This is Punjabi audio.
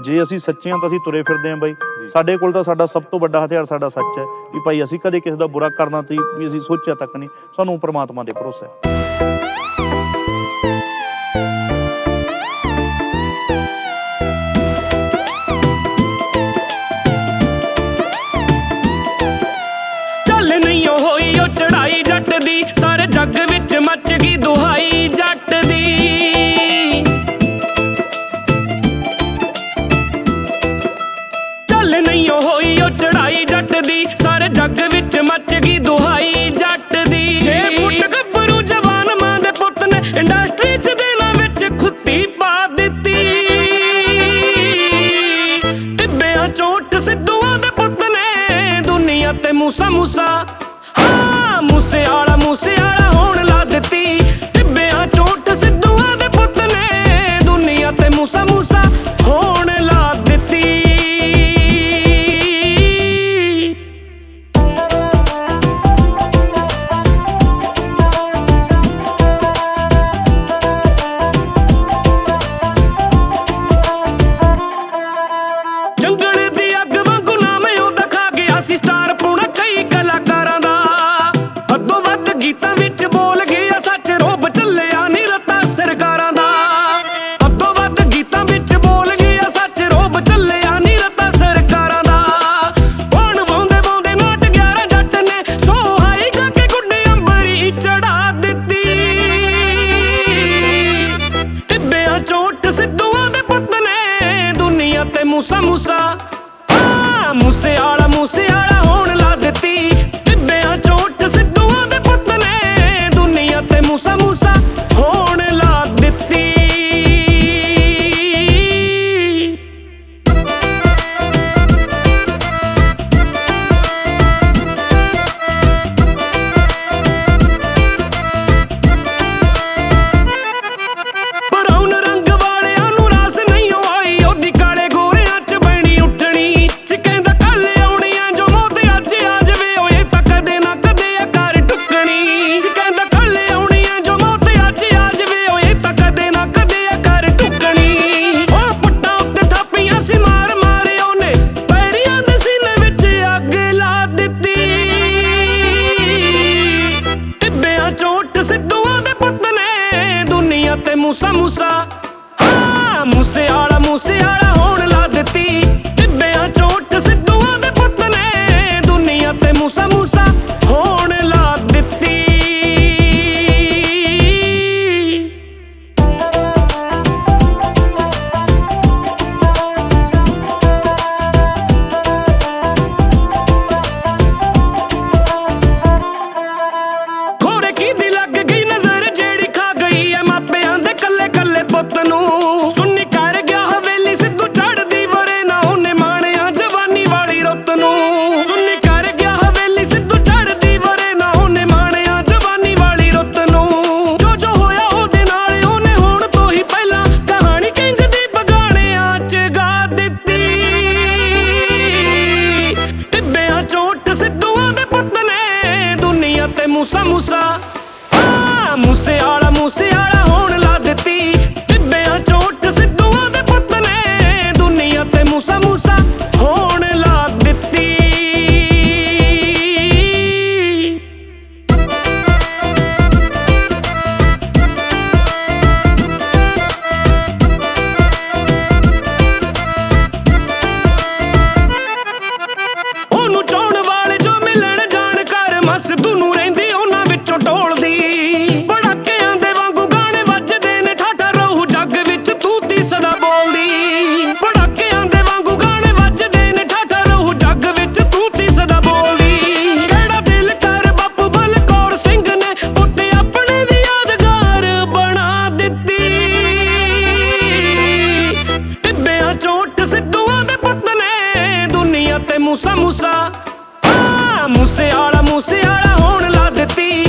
ਜੇ ਅਸੀਂ ਸੱਚੇ ਹਾਂ ਤਾਂ ਅਸੀਂ ਤੁਰੇ ਫਿਰਦੇ ਹਾਂ ਬਾਈ। ਸਾਡੇ ਕੋਲ ਤਾਂ ਸਾਡਾ ਸਭ ਤੋਂ ਵੱਡਾ ਹਥਿਆਰ ਸਾਡਾ ਸੱਚ ਹੈ ਕਿ ਭਾਈ ਅਸੀਂ ਕਦੇ ਕਿਸੇ ਦਾ ਬੁਰਾ ਕਰਨਾ ਤੇ ਵੀ ਅਸੀਂ ਸੋਚਿਆ ਤੱਕ ਨਹੀਂ। ਸਾਨੂੰ ਪ੍ਰਮਾਤਮਾ ਦੇ ਭਰੋਸੇ ਚੱਲ ਨਹੀਂ ਹੋਈ ਉਹ ਚੜਾਈ ਜੱਟ ਦੀ ਸਾਰੇ ਜੱਗ ਵਿੱਚ Musa Musa. মুসা মুসা samusa ha ah, musse ala. Moose ਵਾਲਾ ਮੂਸੇ ਵਾਲਾ ਮੂਸਾ ਮੂਸਾ। ਮੂਸੇ ਵਾਲਾ ਮੂਸੇ ਵਾਲਾ ਹੋਣ ਲਾ ਦਿੱਤੀ।